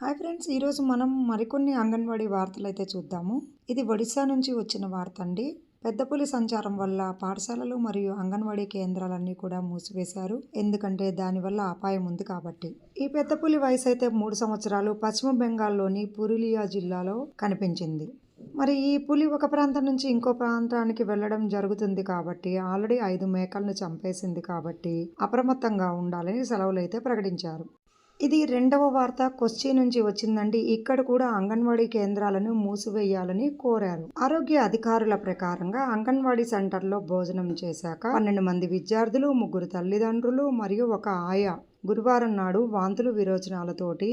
Hi friends ఈరోజు మనం మరికొన్ని అంగన్వాడీ వార్తలు అయితే చూద్దాము. ఇది ఒడిశా నుంచి వచ్చిన వార్త అండి. పెద్దపులి సంచారం వల్ల పాఠశాలలు మరియు అంగన్వాడీ కేంద్రాలన్నీ కూడా మూసివేశారు. ఎందుకంటే దానివల్ల అపాయం ఉంది కాబట్టి. ఈ పెద్దపులి వయసు అయితే మూడు సంవత్సరాలు పశ్చిమ బెంగాల్లోని పురులియా జిల్లాలో కనిపించింది. మరి ఈ పులి ఒక ప్రాంతం నుంచి ఇంకో ప్రాంతానికి వెళ్ళడం జరుగుతుంది కాబట్టి ఆల్రెడీ ఐదు మేకలను చంపేసింది కాబట్టి అప్రమత్తంగా ఉండాలని సెలవులు అయితే ప్రకటించారు. ఇది రెండవ వార్త కొచ్చి నుంచి వచ్చిందండి. ఇక్కడ కూడా అంగన్వాడీ కేంద్రాలను మూసివేయాలని కోరారు. ఆరోగ్య అధికారుల ప్రకారంగా అంగన్వాడీ సెంటర్లో భోజనం చేశాక పన్నెండు మంది విద్యార్థులు ముగ్గురు తల్లిదండ్రులు మరియు ఒక ఆయా గురువారం నాడు వాంతులు విరోచనాలతోటి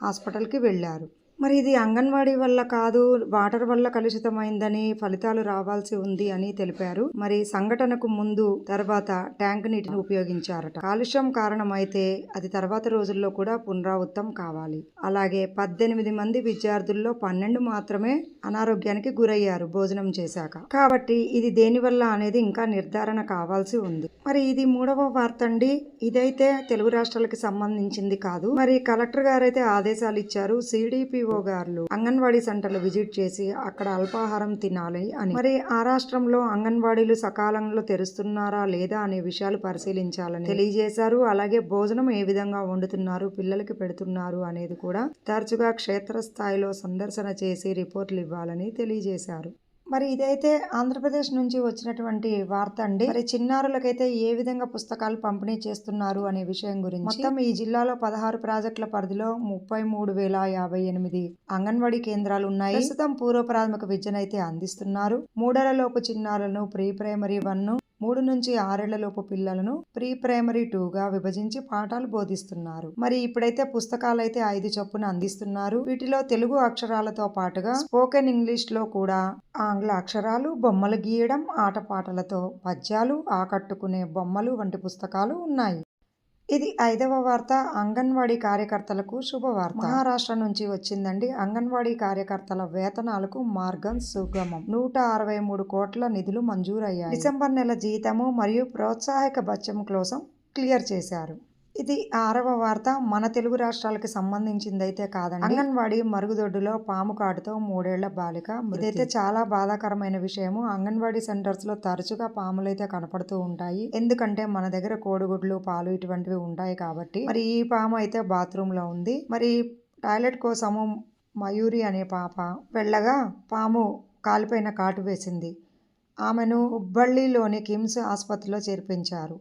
హాస్పిటల్కి వెళ్ళారు. మరి ఇది అంగన్వాడీ వల్ల కాదు వాటర్ వల్ల కలుషితమైందని ఫలితాలు రావాల్సి ఉంది అని తెలిపారు. మరి సంఘటనకు ముందు తర్వాత ట్యాంక్ నీటిని ఉపయోగించారట. కాలుష్యం కారణమైతే అది తర్వాత రోజుల్లో కూడా పునరావృతం కావాలి. అలాగే పద్దెనిమిది మంది విద్యార్థుల్లో పన్నెండు మాత్రమే అనారోగ్యానికి గురయ్యారు భోజనం చేశాక. కాబట్టి ఇది దేనివల్ల అనేది ఇంకా నిర్ధారణ కావాల్సి ఉంది. మరి ఇది మూడవ వార్త అండి ఇదైతే తెలుగు రాష్ట్రాలకి సంబంధించింది కాదు. మరి కలెక్టర్ గారు అయితే ఆదేశాలు ఇచ్చారు. సిడిపి సిడిపిఓ గారు అంగన్వాడీ సెంటర్లు విజిట్ చేసి అక్కడ అల్పాహారం తినాలి అని. మరి ఆ రాష్ట్రంలో అంగన్వాడీలు సకాలంలో తెరుస్తున్నారా లేదా అనే విషయాలు పరిశీలించాలని తెలియజేశారు. అలాగే భోజనం ఏ విధంగా వండుతున్నారు పిల్లలకి పెడుతున్నారు అనేది కూడా తరచుగా క్షేత్రస్థాయిలో సందర్శన చేసి రిపోర్ట్లు ఇవ్వాలని తెలియజేశారు. మరి ఇదైతే ఆంధ్రప్రదేశ్ నుంచి వచ్చినటువంటి వార్త అండి. మరి చిన్నారులకైతే ఏ విధంగా పుస్తకాలు పంపిణీ చేస్తున్నారు అనే విషయం గురించి మొత్తం ఈ జిల్లాలో పదహారు ప్రాజెక్టుల పరిధిలో ముప్పై మూడు వేల యాభై ఎనిమిది అంగన్వాడీ కేంద్రాలు ఉన్నాయి. ప్రస్తుతం పూర్వ ప్రాథమిక విద్యనైతే అందిస్తున్నారు. మూడేళ్ళలోపు చిన్నారులను ప్రీ ప్రైమరీ వన్ మూడు నుంచి ఆరేళ్ళలోపు పిల్లలను ప్రీ ప్రైమరీ టూగా విభజించి పాఠాలు బోధిస్తున్నారు. మరి ఇప్పుడైతే పుస్తకాలు అయితే ఐదు చొప్పున అందిస్తున్నారు. వీటిలో తెలుగు అక్షరాలతో పాటుగా స్పోకెన్ ఇంగ్లీష్లో కూడా ఆంగ్ల అక్షరాలు బొమ్మలు గీయడం ఆటపాటలతో పద్యాలు ఆకట్టుకునే బొమ్మలు వంటి పుస్తకాలు ఉన్నాయి. ఇది ఐదవ వార్త. అంగన్వాడీ కార్యకర్తలకు శుభవార్త. మహారాష్ట్ర నుంచి వచ్చిందండి. అంగన్వాడీ కార్యకర్తల వేతనాలకు మార్గం సుగమం. నూట అరవై మూడు కోట్ల నిధులు మంజూరయ్యాయి. డిసెంబర్ నెల జీతము మరియు ప్రోత్సాహక బత్యం కోసం క్లియర్ చేశారు. ఇది ఆరవ వార్త. మన తెలుగు రాష్ట్రాలకి సంబంధించింది అయితే కాదండి. అంగన్వాడీ మరుగుదొడ్డులో పాము కాటుతో మూడేళ్ళ బాలిక ఇదైతే చాలా బాధాకరమైన విషయము. అంగన్వాడీ సెంటర్స్లో తరచుగా పాములైతే కనపడుతూ ఉంటాయి. ఎందుకంటే మన దగ్గర కోడిగుడ్లు పాలు ఇటువంటివి ఉంటాయి కాబట్టి. మరి ఈ పాము అయితే బాత్రూమ్లో ఉంది. మరి టాయిలెట్ కోసము మయూరి అనే పాప వెళ్ళగా పాము కాలిపోయిన కాటు వేసింది. ఆమెను హుబ్బళ్ళిలోని కిమ్స్ ఆసుపత్రిలో చేర్పించారు.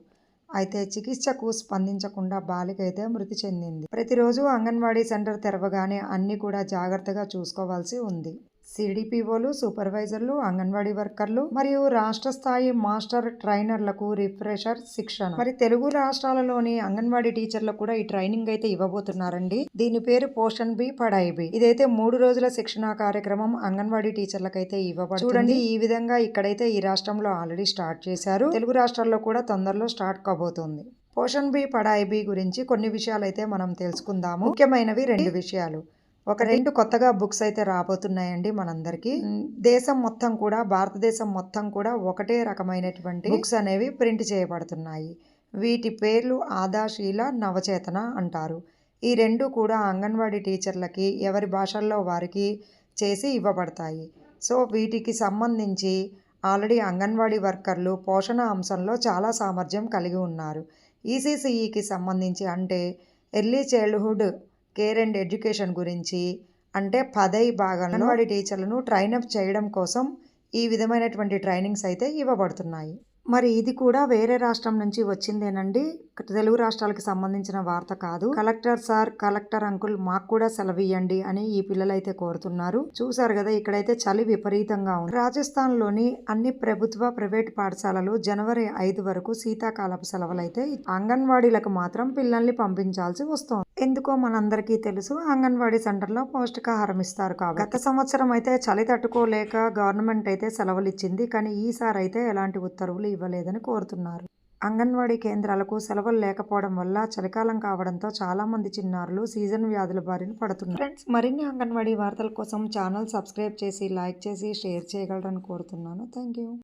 అయితే చికిత్సకు స్పందించకుండా బాలిక అయితే మృతి చెందింది. ప్రతిరోజు అంగన్వాడీ సెంటర్ తెరవగానే అన్ని కూడా జాగ్రత్తగా చూసుకోవాల్సి ఉంది. సిడిపిఓలు సూపర్వైజర్లు అంగన్వాడీ వర్కర్లు మరియు రాష్ట్ర స్థాయి మాస్టర్ ట్రైనర్లకు రిఫ్రెషర్ శిక్షణ. మరి తెలుగు రాష్ట్రాలలోని అంగన్వాడీ టీచర్లకు కూడా ఈ ట్రైనింగ్ అయితే ఇవ్వబోతున్నారండి. దీని పేరు పోషన్ బి పడాయి బి. ఇదైతే మూడు రోజుల శిక్షణ కార్యక్రమం అంగన్వాడీ టీచర్లకు అయితే ఇవ్వబడుతుంది. చూడండి ఈ విధంగా ఇక్కడైతే ఈ రాష్ట్రంలో ఆల్రెడీ స్టార్ట్ చేశారు. తెలుగు రాష్ట్రాల్లో కూడా తొందరలో స్టార్ట్ కాబోతుంది. పోషన్ బి పడాయి బి గురించి కొన్ని విషయాలు అయితే మనం తెలుసుకుందాము. ముఖ్యమైనవి రెండు విషయాలు. ఒక రెండు కొత్తగా బుక్స్ అయితే రాబోతున్నాయండి మనందరికి. దేశం మొత్తం కూడా భారతదేశం మొత్తం కూడా ఒకటే రకమైనటువంటి బుక్స్ అనేవి ప్రింట్ చేయబడుతున్నాయి. వీటి పేర్లు ఆదాశీల నవచేతన అంటారు. ఈ రెండు కూడా అంగన్వాడీ టీచర్లకి ఎవరి భాషల్లో వారికి చేసి ఇవ్వబడతాయి. సో వీటికి సంబంధించి ఆల్రెడీ అంగన్వాడీ వర్కర్లు పోషణ అంశంలో చాలా సామర్థ్యం కలిగి ఉన్నారు. ఈసీసీఈకి సంబంధించి అంటే early childhood care and education గురించి అంటే పదై భాగంలో వాడి టీచర్లను ట్రైనప్ చేయడం కోసం ఈ విధమైనటువంటి ట్రైనింగ్స్ అయితే ఇవ్వబడుతున్నాయి. మరి ఇది కూడా వేరే రాష్ట్రం నుంచి వచ్చిందేనండి? తెలుగు రాష్ట్రాలకు సంబంధించిన వార్త కాదు. కలెక్టర్ సార్ కలెక్టర్ అంకుల్ మాకు కూడా సెలవు ఇవ్వండి అని ఈ పిల్లలు అయితే కోరుతున్నారు. చూసారు కదా ఇక్కడైతే చలి విపరీతంగా ఉంది. రాజస్థాన్లోని అన్ని ప్రభుత్వ ప్రైవేట్ పాఠశాలలు జనవరి ఐదు వరకు శీతాకాలపు సెలవులు అయితే అంగన్వాడీలకు మాత్రం పిల్లల్ని పంపించాల్సి వస్తోంది. ఎందుకో మనందరికీ తెలుసు. అంగన్వాడీ సెంటర్లో పౌష్టికాహారం ఇస్తారు కాబట్టి. గత సంవత్సరం అయితే చలి తట్టుకోలేక గవర్నమెంట్ అయితే సెలవులు ఇచ్చింది కానీ ఈసారి అయితే ఎలాంటి ఉత్తర్వులు ఇవ్వలేదని కోరుతున్నారు. అంగన్వాడీ కేంద్రాలకు సెలవులు లేకపోవడం వల్ల చలికాలం కావడంతో చాలామంది చిన్నారులు సీజన్ వ్యాధుల బారిన పడుతున్నారు. ఫ్రెండ్స్ మరిన్ని అంగన్వాడీ వార్తల కోసం ఛానల్ సబ్స్క్రైబ్ చేసి లైక్ చేసి షేర్ చేయగలరని కోరుతున్నాను. Thank you